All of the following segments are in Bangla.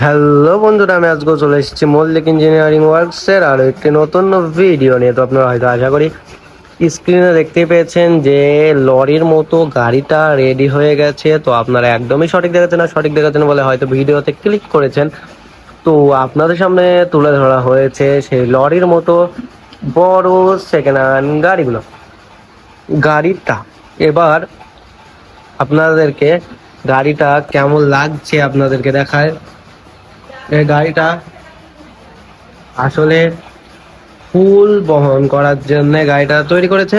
হ্যালো বন্ধুরা, আমি আজকে চলে এসেছি মল্লিক ইঞ্জিনিয়ারিং ওয়ার্কসের আরও একটি নতুন ভিডিও নিয়ে। তো আপনারা হয়তো আশা করি স্ক্রিনে দেখতে পেয়েছেন যে লরির মতো গাড়িটা রেডি হয়ে গেছে। তো আপনারা একদমই সঠিক দেখাচ্ছেন না সঠিক দেখাচ্ছেন বলে হয়তো ভিডিওতে ক্লিক করেছেন। তো আপনাদের সামনে তুলে ধরা হয়েছে সেই লরির মতো বড় সেকেন্ড হ্যান্ড গাড়িগুলো। গাড়িটা, এবার আপনাদেরকে গাড়িটা কেমন লাগছে আপনাদেরকে দেখায়। এই গাড়িটা আসলে ফুল বহন করার জন্য গাড়িটা তৈরি করেছে।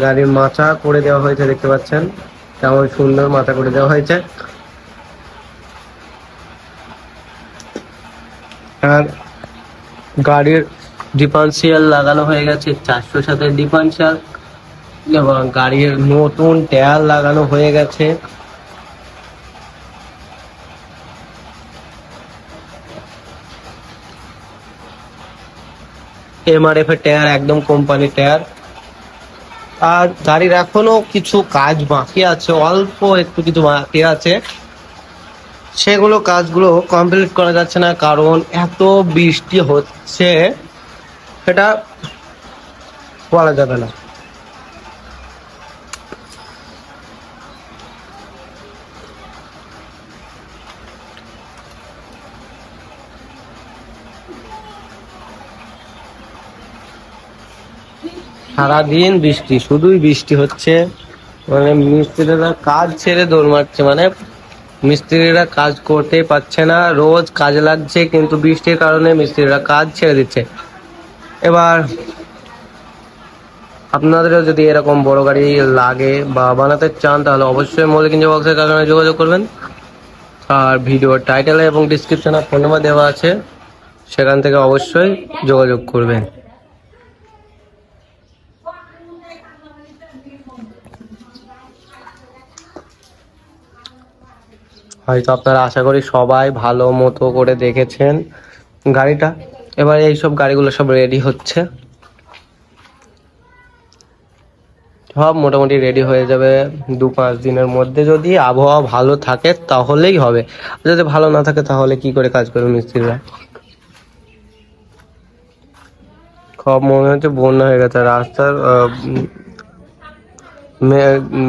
গাড়ির মাথা করে দেওয়া হয়েছে, দেখতে পাচ্ছেন। কেমন সুন্দর মাথা করে দেওয়া হয়েছে। আর গাড়ির ডিফারেন্সিয়াল লাগানো হয়ে গেছে, চারশো সাথে ডিফারেন্সিয়াল। এবং গাড়ির নতুন টায়ার লাগানো হয়ে গেছে। এমআরএফ এর টায়ার একদম কোম্পানি টায়ার আর গাড়ির এখনও কিছু কাজ বাকি আছে, অল্প একটু কিছু বাকি আছে। সেগুলো কাজগুলো কমপ্লিট করা যাচ্ছে না, কারণ এত বৃষ্টি হচ্ছে, সেটা বলা যাবে না। সারাদিন বৃষ্টি, শুধুই বৃষ্টি হচ্ছে। মানে মিস্ত্রিরা কাজ ছেড়ে দৌড় মারছে মানে মিস্ত্রিরা কাজ করতে পারছে না, রোজ কাজ লাগছে, কিন্তু বৃষ্টির কারণে মিস্ত্রিরা কাজ ছেড়ে দিচ্ছে। এবার আপনাদেরও যদি এরকম বড় গাড়ি লাগে বা বানাতে চান, তাহলে অবশ্যই মৌলিক বক্সের কারণে যোগাযোগ করবেন। আর ভিডিওর টাইটেলে এবং ডিসক্রিপশনে ফোন নাম্বার দেওয়া আছে, সেখান থেকে অবশ্যই যোগাযোগ করবেন। হয়তো আপনারা আশা করি সবাই ভালো মতো করে দেখেছেন গাড়িটা। এবার এইসব গাড়িগুলো সব রেডি হচ্ছে। সব মোটামুটি রেডি হয়ে যাবে দু পাঁচ দিনের মধ্যে। যদি আবহাওয়া ভালো থাকে তাহলেই হবে। যদি ভালো না থাকে তাহলে কি করে কাজ করবে মিস্ত্রিরা? সব মনে হচ্ছে বন্যা হয়ে গেছে। রাস্তার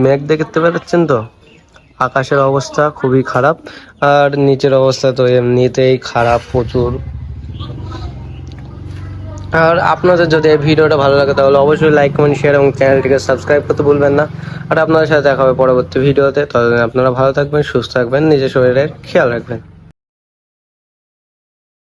মেঘ দেখতে পাচ্ছেন তো? আকাশের অবস্থা খুবই খারাপ, আর নিচের অবস্থা তো এমনিতেই খারাপ প্রচুর। আর আপনাদের যদি এই ভিডিওটা ভালো লাগে, তাহলে অবশ্যই লাইক কমেন্ট শেয়ার এবং চ্যানেলটিকে সাবস্ক্রাইব করতে ভুলবেন না। আর আপনাদের সাথে দেখা হবে পরবর্তী ভিডিওতে। ততদিন আপনারা ভালো থাকবেন, সুস্থ থাকবেন, নিজের শরীরের খেয়াল রাখবেন।